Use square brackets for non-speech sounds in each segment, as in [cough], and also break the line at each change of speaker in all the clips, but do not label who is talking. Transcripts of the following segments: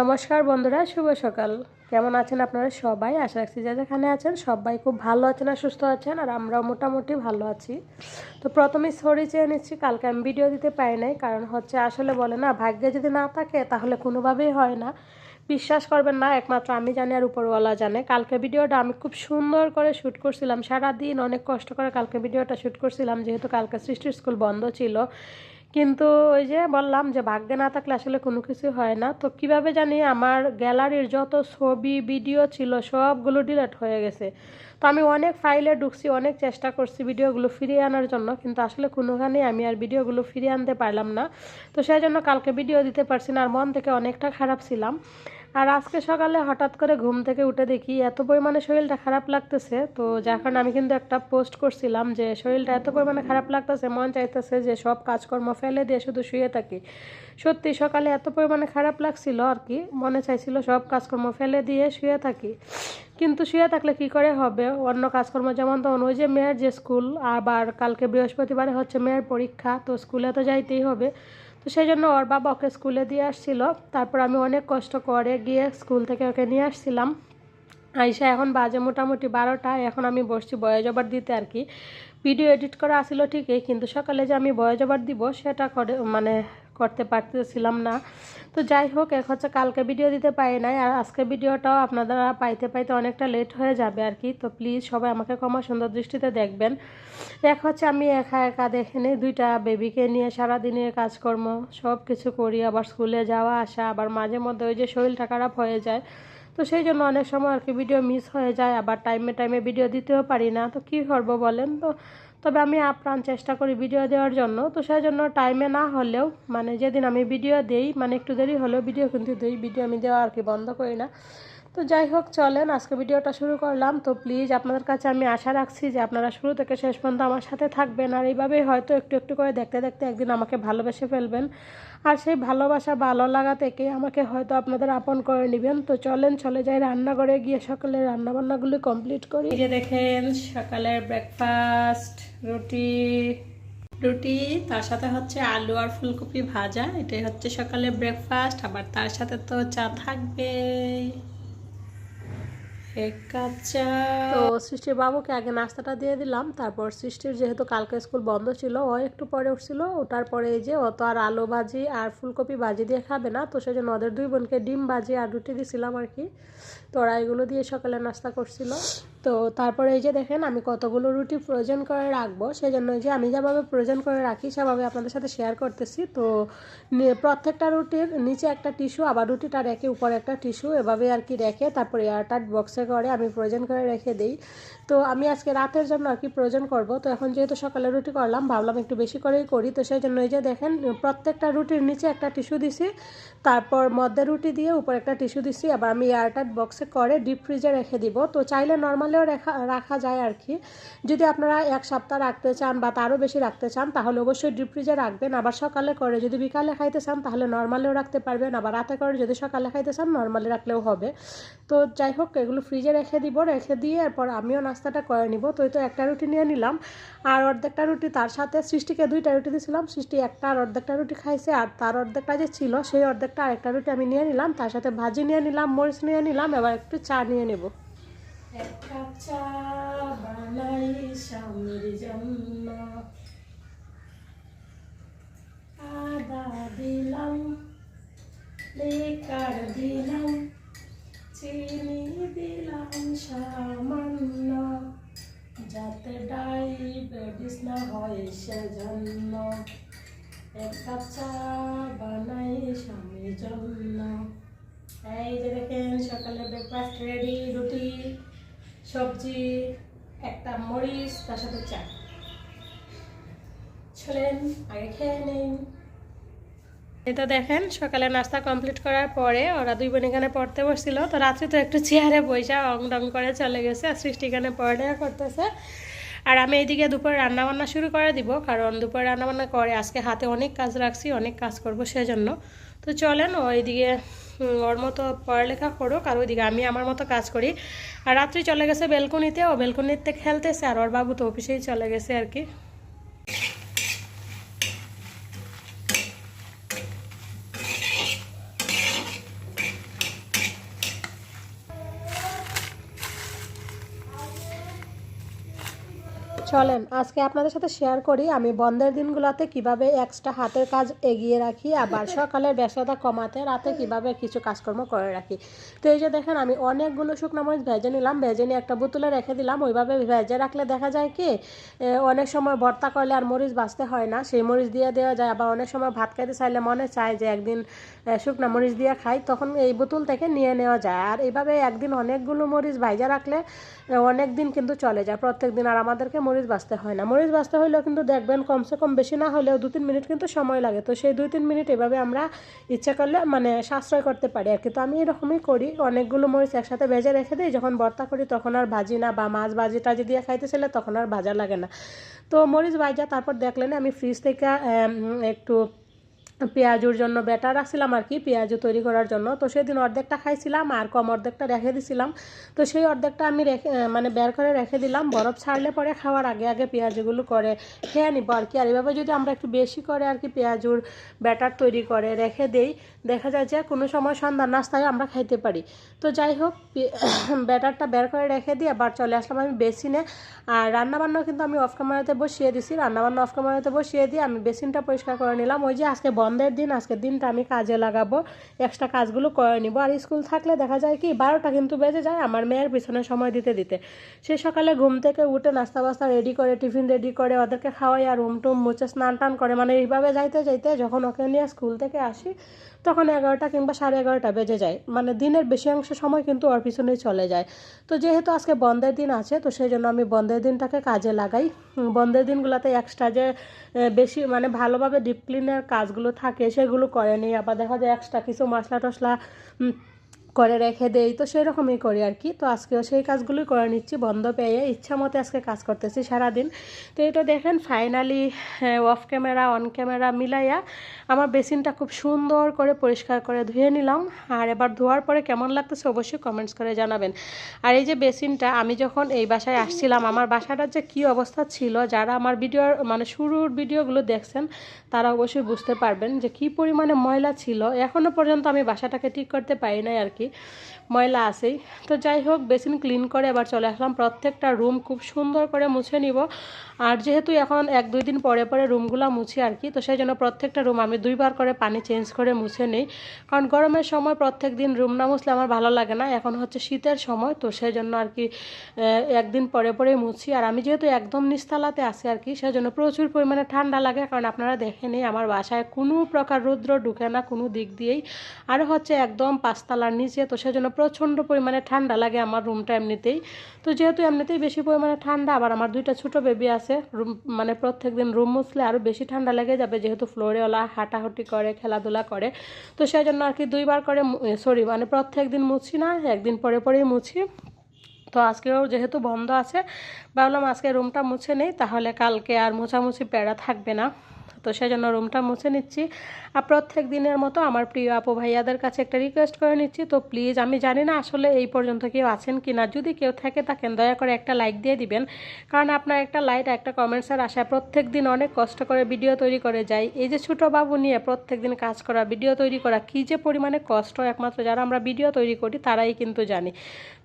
নমস্কার বন্ধুরা, শুভ সকাল। কেমন আছেন আপনারা সবাই? আশা রাখছি যা যেখানে আছেন সবাই খুব ভালো আছেন আর সুস্থ আছেন, আর আমরাও মোটামুটি ভালো আছি। তো প্রথমে সরি চেয়ে নিচ্ছি, কালকে আমি ভিডিও দিতে পারি নাই, কারণ হচ্ছে আসলে বলে না, ভাগ্যে যদি না থাকে তাহলে কোনোভাবেই হয় না। বিশ্বাস করবেন না, একমাত্র আমি জানি আর উপরওয়ালা জানে। কালকে ভিডিওটা আমি খুব সুন্দর করে শ্যুট করছিলাম। সারাদিন অনেক কষ্ট করে কালকে ভিডিওটা শ্যুট করছিলাম, যেহেতু কালকে সৃষ্টির স্কুল বন্ধ ছিল। কিন্তু ওই যে বললাম যে ভাগ্যে না থাকলে আসলে কোনো কিছু হয় না। তো কীভাবে জানি আমার গ্যালারির যত ছবি ভিডিও ছিল সবগুলো ডিলেট হয়ে গেছে। তো আমি অনেক ফাইলে ঢুকছি, অনেক চেষ্টা করছি ভিডিওগুলো ফিরিয়ে আনার জন্য, কিন্তু আসলে কোনোখানে আমি আর ভিডিওগুলো ফিরিয়ে আনতে পারলাম না। তো সেই জন্য কালকে ভিডিও দিতে পারছি না, আর মন থেকে অনেকটা খারাপ ছিলাম। আর আজকে সকালে হঠাৎ করে ঘুম থেকে উঠে দেখি এত পরিমাণে শরীরটা খারাপ লাগতেছে। তো যার কারণে আমি কিন্তু একটা পোস্ট করছিলাম যে, শরীরটা এত পরিমাণে খারাপ লাগতেছে, মন চাইতেছে যে সব কাজকর্ম ফেলে দিয়ে শুধু শুয়ে থাকি। সত্যি সকালে এত পরিমাণে খারাপ লাগছিল আর কি, মনে চাইছিল সব কাজকর্ম ফেলে দিয়ে শুয়ে থাকি। কিন্তু শুয়ে থাকলে কি করে হবে? অন্য কাজকর্ম যেমন তখন ওই যে মেয়ের যে স্কুল আবার কালকে বৃহস্পতিবারে হচ্ছে মেয়ের পরীক্ষা, তো স্কুলে তো যাইতেই হবে। তো সেই জন্য ওর বাবা ওকে স্কুলে দিয়ে আসছিল। তারপর আমি অনেক কষ্ট করে গিয়ে স্কুল থেকে ওকে নিয়ে আসছিলাম। আইসা এখন বাজে মোটামুটি বারোটা, এখন আমি বসছি বয়স জবার দিতে আর কি। ভিডিও এডিট করা আসিল ঠিকই, কিন্তু সকালে যে আমি বয়স জবার দিব সেটা করে মানে করতে পারতেছিলাম না। তো যাই হোক, এক হচ্ছে কালকে ভিডিও দিতে পারি নাই, আর আজকে ভিডিওটাও আপনারা পাইতে পাইতে অনেকটা লেট হয়ে যাবে আর কি। তো প্লিজ সবাই আমাকে ক্ষমা সুন্দর দৃষ্টিতে দেখবেন। এক হচ্ছে আমি একা একা দেখে নিই, দুইটা বেবিকে নিয়ে সারাদিনের কাজকর্ম সব কিছু করি, আবার স্কুলে যাওয়া, আসা, আবার মাঝে মধ্যে ওই যে শরীরটা খারাপ হয়ে যায়। তো সেই জন্য অনেক সময় আর কি ভিডিও মিস হয়ে যায়, আবার টাইমে টাইমে ভিডিও দিতেও পারি না। তো কী করব বলেন তো? তবে আমি আপ্রাণ চেষ্টা করি ভিডিও দেওয়ার জন্য। তো সেই জন্য টাইমে না হলেও মানে যেদিন আমি ভিডিও দেই মানে একটু দেরি হলেও ভিডিও কিন্তু দিই ভিডিও আমি দেওয়া আর কি বন্ধ করি না। তো যাই হোক, চলেন, আজকে ভিডিওটা শুরু করলাম। তো প্লিজ আপনাদের কাছে আমি আশা রাখছি যে আপনারা শুরু থেকে শেষ পর্যন্ত আমার সাথে থাকবেন। আর এইভাবেই হয়তো একটু একটু করে দেখতে দেখতে একদিন আমাকে ভালোবেসে ফেলবেন। আর সেই ভালোবাসা ভালো লাগা থেকে আমাকে হয়তো আপনাদের আপন করে নেবেন। তো চলেন, চলে যাই রান্নাঘরে গিয়ে সকালে রান্নাবান্নাগুলি কমপ্লিট করি। যে দেখেন, সকালের ব্রেকফাস্ট রুটি। রুটি, তার সাথে হচ্ছে আলু আর ফুলকপি ভাজা। এটাই হচ্ছে সকালে ব্রেকফাস্ট আবার তার সাথে তো চা থাকবে এক কাপ তো সৃষ্টির বাবুকে আগে নাস্তাটা দিয়ে দিলাম, তারপর সৃষ্টির যেহেতু কালকে স্কুল বন্ধ ছিল, ও একটু পরে উঠছিল ওটার পরে এই যে অত আর আলু ভাজি আর ফুলকপি ভাজি দিয়ে খাবে না, তো সেই জন্য ওদের দুই বোনকে ডিম ভাজি আর রুটি দিছিলাম আর কি। তো ওরা এগুলো দিয়ে সকালে নাস্তা করছিল। তো তারপরে এই যে দেখেন আমি কতগুলো রুটি প্রয়োজন করে রাখব সেই জন্য যে আমি যেভাবে প্রয়োজন করে রাখি সেভাবে আপনাদের সাথে শেয়ার করতেছি। তো প্রত্যেকটা রুটির নিচে একটা টিস্যু আবার রুটিটা রেখে উপরে একটা টিস্যু এভাবে আর কি রেখে তারপরে এয়ারটাইট বক্সে করে আমি প্রয়োজন করে রেখে দিই। তো আমি আজকে রাতের জন্য আর কি প্রয়োজন করব। তো এখন যেহেতু সকালে রুটি করলাম, ভাবলাম একটু বেশি করেই করি। তো সেই জন্য এই যে দেখেন, প্রত্যেকটা রুটির নিচে একটা টিস্যু দিছি, তারপর মধ্যে রুটি দিয়ে উপর একটা টিস্যু দিছি আবার আমি এয়ারটাইট বক্সে করে ডিপ ফ্রিজে রেখে দিব। তো চাইলে নর্মালেও রেখা, রাখা যায় আর কি যদি আপনারা এক সপ্তাহ রাখতে চান বা তারও বেশি রাখতে চান, তাহলে অবশ্যই ডিপ ফ্রিজে রাখবেন। আবার সকালে করে যদি বিকালে খাইতে চান, তাহলে নর্মালেও রাখতে পারবেন। আবার রাতে করে যদি সকালে খাইতে চান নর্মালে রাখলেও হবে। তো যাই হোক, এগুলো ফ্রিজে রেখে দিব। রেখে দিয়ে এরপর আমিও নাস্তাটা করে নিব। তো তো একটা রুটি নিয়ে নিলাম। আর অর্ধেকটা রুটি তার সাথে সৃষ্টিকে দুইটা রুটি দিয়েছিলাম সৃষ্টি একটা আর অর্ধেকটা রুটি খাইছে। আর তার অর্ধেকটা যে ছিল, সেই অর্ধেকটা আরেকটা রুটি আমি নিয়ে নিলাম। তার সাথে ভাজি নিয়ে নিলাম, মরিচ নিয়ে নিলাম। এবার একটু চা নিয়ে নেব। এক কাপ চা বানাই দিলাম চিনি দিলাম সামান্য। যাতে ডায়াবেটিস না হয় সেজন্য। এক কাপ চা বানাই স্বামীর জন্য। এই যে দেখেন, সকালে ব্রেকফাস্ট রেডি সবজি, একটা মরিচ, তার সাথে চা। চলেন আগে খেয়ে নিন। এটা দেখেন, সকালে নাস্তা কমপ্লিট করার পরে ওরা দুই বোন এখানে পড়তে বসছিল, তো রাত্রে তো একটু চেয়ারে বৈশা অং ডং করে চলে গেছে, আর সৃষ্টি এখানে পড়ালেখা করতেছে। আর আমি এইদিকে দুপুরে রান্নাবান্না শুরু করে দিব, কারণ দুপুরে রান্নাবান্না করে, আজকে হাতে অনেক কাজ রাখছি, অনেক কাজ করব সেজন্য। তো চলেন, ওইদিকে ওর মতো পড়ালেখা করুক আর ওইদিকে আমি আমার মতো কাজ করি। আর রাত্রি চলে গেছে বেলকনিতে, ও বেলকনিতে খেলতেছে আর ওর বাবু তো অফিসেই চলে গেছে আর কি। চলেন, আজকে আপনাদের সাথে শেয়ার করি আমি বন্ধের দিনগুলোতে কীভাবে এক্সট্রা হাতের কাজ এগিয়ে রাখি, আবার সকালের ব্যস্ততা কমাতে, রাতে কীভাবে কিছু কাজকর্ম করে রাখি। তো এই যে দেখেন, আমি অনেকগুলো শুকনো মরিচ ভেজে নিলাম, ভেজে নিয়ে একটা বোতলে রেখে দিলাম, ওইভাবে ভেজে রাখলে দেখা যায় কি অনেক সময় ভর্তা করলে আর মরিচ বাঁচতে হয় না, সেই মরিচ দিয়ে দেওয়া যায়, আবার অনেক সময় ভাত খাইতে চাইলে মনে চায় যে একদিন শুকনো মরিচ দিয়ে খাই, তখন এই বোতল থেকে নিয়ে নেওয়া যায়। আর এইভাবে একদিন অনেকগুলো মরিচ ভাইজা রাখলে অনেক দিন কিন্তু চলে যায় প্রত্যেক দিন আর আমাদেরকে মরিচ বাঁচতে হয় না। মরিচ বাঁচতে হলেও কিন্তু দেখবেন কমসে কম বেশি না হলেও দু তিন মিনিট কিন্তু সময় লাগে। তো সেই দুই তিন মিনিট এভাবে আমরা ইচ্ছা করলে মানে সাশ্রয় করতে পারি আর কি। তো আমি এরকমই করি। অনেকগুলো মরিচ একসাথে ভেজে রেখে দিই। যখন বর্তা করি তখন আর ভাজি না বা মাছ ভাজি টাজি দিয়ে খাইতে চাইলে তখন আর ভাজা লাগে না। তো মরিচ ভাজা তারপর দেখলেন আমি ফ্রিজ থেকে একটু পেঁয়াজুর জন্য ব্যাটার রাখছিলাম আর কি, পেঁয়াজু তৈরি করার জন্য। তো সেদিন অর্ধেকটা খাইছিলাম আর কম অর্ধেকটা রেখে দিছিলাম। তো সেই অর্ধেকটা আমি রেখে মানে বের করে রেখে দিলাম। বরফ ছাড়লে পরে খাওয়ার আগে আগে পেঁয়াজগুলো করে খেয়ে নিব আর কি। আর এভাবে যদি আমরা একটু বেশি করে আর কি পেঁয়াজুর ব্যাটার তৈরি করে রেখে দেই, দেখা যায় যে কোনো সময় সন্ধ্যার নাস্তায় আমরা খাইতে পারি। তো যাই হোক [coughs] ব্যাটারটা বের করে রেখে দিয়ে আবার চলে আসলাম আমি বেসিনে। আর রান্নাবান্নাও কিন্তু আমি অফ ক্যামেরাতে বসিয়ে দিছি। রান্নাবান্না অফ ক্যামেরাতে বসিয়ে দিয়ে আমি বেসিনটা পরিষ্কার করে নিলাম। ওই যে আজকে বন্ধের দিন, আজকের দিনটা আমি কাজে লাগাবো এক্সট্রা কাজগুলো করে নিব। আর স্কুল থাকলে দেখা যায় কি, বারোটা কিন্তু বেজে যায় আমার মেয়ের পিছনে সময় দিতে দিতে। সে সকালে ঘুম থেকে উঠে নাস্তা বাস্তা রেডি করে, টিফিন রেডি করে, ওদেরকে খাওয়াই আর রুম টুম মুছে স্নান টান করে মানে এইভাবে যাইতে যাইতে যখন ওকে নিয়ে স্কুল থেকে আসি, তখন এগারোটা কিংবা সাড়ে এগারোটা বেজে যায়। মানে দিনের বেশি অংশ সময় কিন্তু ওর পিছনেই চলে যায়। তো যেহেতু আজকে বন্ধের দিন আছে, তো সেই জন্য আমি বন্ধের দিনটাকে কাজে লাগাই। বন্ধের দিনগুলোতে এক্সট্রা যে বেশি মানে ভালোভাবে ডিপ ক্লিনের কাজগুলো থাকে সেগুলো করে নিই আবার দেখা যায় এক্সট্রা কিছু মশলা টশলা করে রেখে দেই, তো সেরকমই করি আর কি। তো আজকেও সেই কাজগুলোই করে নিচ্ছি, বন্ধ পেয়ে ইচ্ছা মতো আজকে কাজ করতেছি সারাদিন। তো এটা দেখেন finally off camera on camera মিলাইয়া আমার বেসিনটা খুব সুন্দর করে পরিষ্কার করে ধুয়ে নিলাম। আর এবার ধোয়ার পরে কেমন লাগতেছে অবশ্যই কমেন্টস করে জানাবেন। আর এই যে বেসিনটা, আমি যখন এই বাসায় আসছিলাম, আমার বাসাটার যে কী অবস্থা ছিল, যারা আমার ভিডিওর মানে শুরুর ভিডিওগুলো দেখছেন, তারা অবশ্যই বুঝতে পারবেন যে কী পরিমাণে ময়লা ছিল। এখনও পর্যন্ত আমি বাসাটাকে ঠিক করতে পারি নাই আর কি। ময়লা আছেই। তো যাই হোক, বেসিন ক্লিন করে এবার চলে আসলাম। প্রত্যেকটা রুম খুব সুন্দর করে মুছে নিব। আর যেহেতু এখন এক দুই দিন পরে পরে রুমগুলো মুছি আর কি, তো সেই জন্য প্রত্যেকটা রুম আমি দুইবার করে পানি চেঞ্জ করে মুছে নিই। কারণ গরমের সময় প্রত্যেক দিন রুম না মুছলে আমার ভালো লাগে না। এখন হচ্ছে শীতের সময়, তো সেই জন্য আর কি একদিন পরে পরে মুছি। আর আমি যেহেতু একদম নিস্তালাতে আছি আর কি, সেই জন্য প্রচুর পরিমাণে ঠান্ডা লাগে। কারণ আপনারা দেখেনি আমার বাসায় কোনো প্রকার রৌদ্র ঢুকে না কোনো দিক দিয়েই। আর হচ্ছে একদম পাঁচতলার নিচে তো সেজন্য প্রচণ্ড পরিমাণে ঠান্ডা লাগে আমার রুমটা এমনিতেই। তো যেহেতু এমনিতেই বেশি পরিমাণে ঠান্ডা, আবার আমার দুইটা ছোট বেবি আছে রুম মানে প্রত্যেক দিন রুম মুছলে আরও বেশি ঠান্ডা লেগে যাবে যেহেতু ফ্লোরে ওলা হাঁটাহুটি করে, খেলাধুলা করে। তো সেই জন্য আর কি দুইবার করে সরি মানে প্রত্যেক দিন মুছি না, একদিন পরে পরেই মুছি। তো আজকেও যেহেতু বন্ধ আছে, ভাবলাম আজকে রুমটা মুছে নেই, তাহলে কালকে আর মোছামুছি প্যারা থাকবে না। তো সেই জন্য রুমটা মুছে নিচ্ছি। আর প্রত্যেক দিনের মতো আমার প্রিয় আপু ভাইয়াদের কাছে একটা রিকোয়েস্ট করে নিচ্ছি। তো প্লিজ আমি জানি না আসলে এই পর্যন্ত কেউ আছেন কি না যদি কেউ থেকে থাকেন দয়া করে একটা লাইক দিয়ে দিবেন। কারণ আপনার একটা লাইক একটা কমেন্টসের আশায় প্রত্যেক দিন অনেক কষ্ট করে ভিডিও তৈরি করে যাই। এই যে ছোটো বাবু নিয়ে প্রত্যেক দিন কাজ করা ভিডিও তৈরি করা, কী যে পরিমাণে কষ্ট একমাত্র যারা আমরা ভিডিও তৈরি করি, তারাই কিন্তু জানি।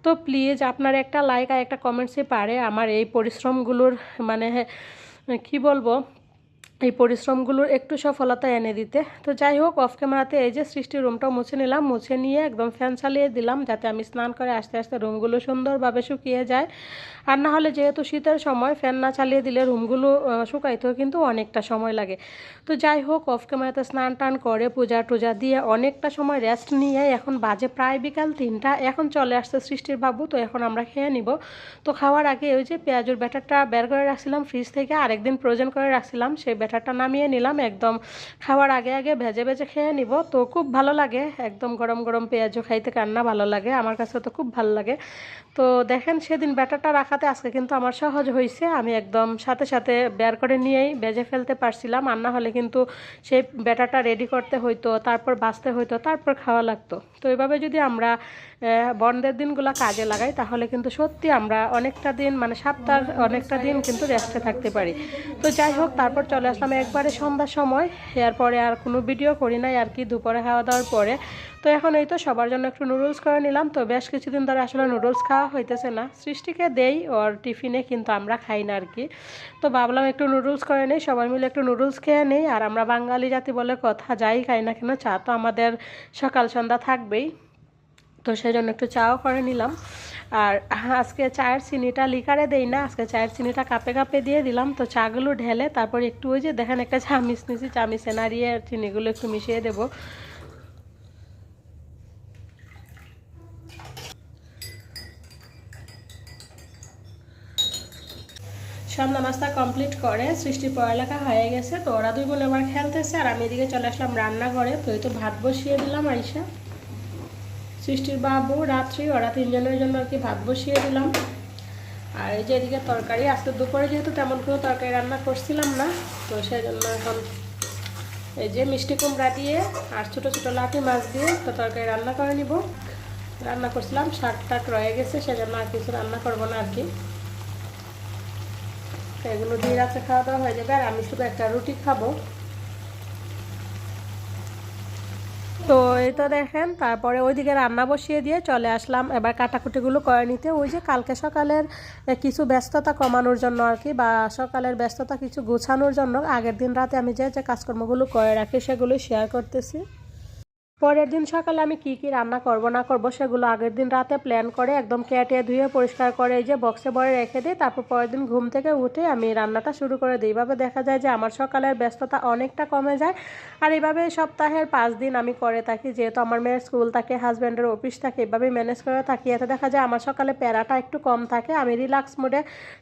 তো প্লিজ আপনার একটা লাইক আর একটা কমেন্টসই পারে। আমার এই পরিশ্রমগুলোর মানে কি বলব? এই পরিশ্রমগুলোর একটু সফলতা এনে দিতে। তো যাই হোক অফ ক্যামেরাতে এই যে সৃষ্টি রুমটা মুছে নিলাম, মুছে নিয়ে একদম ফ্যান চালিয়ে দিলাম যাতে আমি স্নান করে আস্তে আস্তে রুমগুলো সুন্দরভাবে শুকিয়ে যায়। আর না হলে যেহেতু শীতের সময় ফ্যান না চালিয়ে দিলে রুমগুলো শুকাইতেও কিন্তু অনেকটা সময় লাগে। তো যাই হোক অফ ক্যামেরাতে স্নান টান করে পূজা টুজা দিয়ে অনেকটা সময় রেস্ট নিয়ে এখন বাজে প্রায় বিকাল তিনটা, এখন চলে আসছে সৃষ্টির বাবু, তো এখন আমরা খেয়ে নিব। তো খাওয়ার আগে ওই যে পেঁয়াজুর ব্যাটারটা বের করে রাখছিলাম ফ্রিজ থেকে আরেকদিন প্রয়োজন করে রাখছিলাম, সেই ব্যাটারটা নামিয়ে নিলাম একদম খাওয়ার আগে আগে ভেজে ভেজে খেয়ে নিব। তো খুব ভালো লাগে একদম গরম গরম পেঁয়াজও খাইতে কান্না ভালো লাগে আমার কাছে তো খুব ভালো লাগে। তো দেখেন সেদিন ব্যাটারটা রাখাতে আজকে কিন্তু আমার সহজ হয়েছে আমি একদম সাথে সাথে বের করে নিয়েই ভেজে ফেলতে পারছিলাম আর না হলে কিন্তু সেই ব্যাটারটা রেডি করতে হইতো তারপর বাঁচতে হইতো তারপর খাওয়া লাগতো। তো এভাবে যদি আমরা বন্ধের দিনগুলো কাজে লাগাই তাহলে কিন্তু সত্যি আমরা অনেকটা দিন মানে সপ্তাহ অনেকটা দিন কিন্তু রেস্টে থাকতে পারি। তো যাই হোক তারপর চলে আসলাম একবারে সন্ধ্যার সময়, এরপরে আর কোনো ভিডিও করি নাই, আর কি দুপুরে খাওয়া দাওয়ার পরে। তো এখন এই তো সবার জন্য একটু নুডলস করে নিলাম। তো বেশ কিছুদিন ধরে আসলে নুডলস খাওয়া হইতেছে না। সৃষ্টিকে দেই, ওর টিফিনে কিন্তু আমরা খাই না আর কি। তো ভাবলাম একটু নুডলস করে নেই, সবাই মিলে একটু নুডলস খেয়ে নেই। আর আমরা বাঙালি জাতি বলে কথা, যাই খাই না কেন, চা তো আমাদের সকাল সন্ধ্যা থাকবেই। তো সেই জন্য একটু চাও করে নিলাম। আর আজকে চায়ের চিনিটা লিকারে দেই না, আজকে চায়ের চিনিটা কাপে কাপে দিয়ে দিলাম। তো চাগুলো ঢেলে তারপর একটু ওই যে দেখেন একটা চামিচ নিছি, চামিচে নাড়িয়ে চিনিগুলো একটু মিশিয়ে দেবো। সব নামাজটা কমপ্লিট করে সৃষ্টির পড়ালেখা হয়ে গেছে, তো ওরা দুই বোন এবার খেলতেছে, আর আমি এদিকে চলে আসলাম রান্নাঘরে, তো এই তো ভাত বসিয়ে দিলাম আইসা। সৃষ্টির বাবু, রাত্রি, ওরা তিনজনের জন্য আর কি ভাত বসিয়ে দিলাম। আর এই যে এদিকে তরকারি, আজকে দুপুরে যেহেতু তেমন কোনো তরকারি রান্না করছিলাম না, তো সেই জন্য এখন এই যে মিষ্টি কুমড়া দিয়ে আর ছোটো ছোটো লাঠি মাছ দিয়ে তো তরকারি রান্না করে নিব। রান্না করছিলাম শাক টাক রয়ে গেছে, সেজন্য আর কিছু রান্না করব না আর কি। এগুলো দিয়ে রাখতে খাওয়া দাওয়া হয়ে যাবে। আর আমি শুধু একটা রুটি খাব। তো এই তো দেখেন, তারপরে ওইদিকে রান্না বসিয়ে দিয়ে চলে আসলাম। এবার কাটাকুটিগুলো করে নিতে। ওই যে কালকে সকালের কিছু ব্যস্ততা কমানোর জন্য আর কি, বা সকালের ব্যস্ততা কিছু গোছানোর জন্য আগের দিন রাতে আমি যে যে কাজকর্মগুলো করে রাখি সেগুলো শেয়ার করতেছি। পরের দিন সকালে আমি কি কি রান্না করব, না করব, সেগুলো আগের দিন রাতে প্ল্যান করে একদম কেটে ধুয়ে পরিষ্কার করে এই যে বক্সে ভরে রেখে দিই, তারপর পরের দিন ঘুম থেকে উঠে আমি রান্নাটা শুরু করে দিই। এইভাবে দেখা যায় যে আমার সকালের ব্যস্ততা অনেকটা কমে যায়। আর এইভাবে সপ্তাহের পাঁচ দিন আমি করে থাকি, যেহেতু আমার মেয়ের স্কুল থাকে হাজব্যান্ডের অফিস থাকে, এভাবেই ম্যানেজ করে থাকি। এতে দেখা যায় আমার সকালে প্যারাটা একটু কম থাকে, আমি রিল্যাক্স মোডে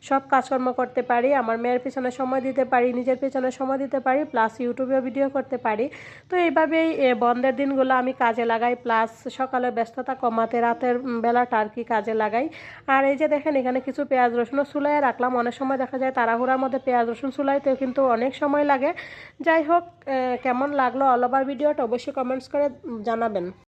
সব কাজকর্ম করতে পারি, আমার মেয়ের পিছনে সময় দিতে পারি, নিজের পিছনে সময় দিতে পারি প্লাস ইউটিউবেও ভিডিও করতে পারি। তো এইভাবেই বন্ধের দিনগুলো দিনগুলো আমি কাজে লাগাই প্লাস সকালের ব্যস্ততা কমাতে রাতের বেলা টার্কি কাজে লাগাই। আর এই যে দেখেন, এখানে কিছু পেঁয়াজ রসুনও সুলাইয়ে রাখলাম। অনেক সময় দেখা যায় তাড়াহুড়ার মধ্যে পেঁয়াজ রসুন চুলাইতেও কিন্তু অনেক সময় লাগে। যাই হোক কেমন লাগল অল ওভার ভিডিওটা অবশ্যই কমেন্টস করে জানাবেন।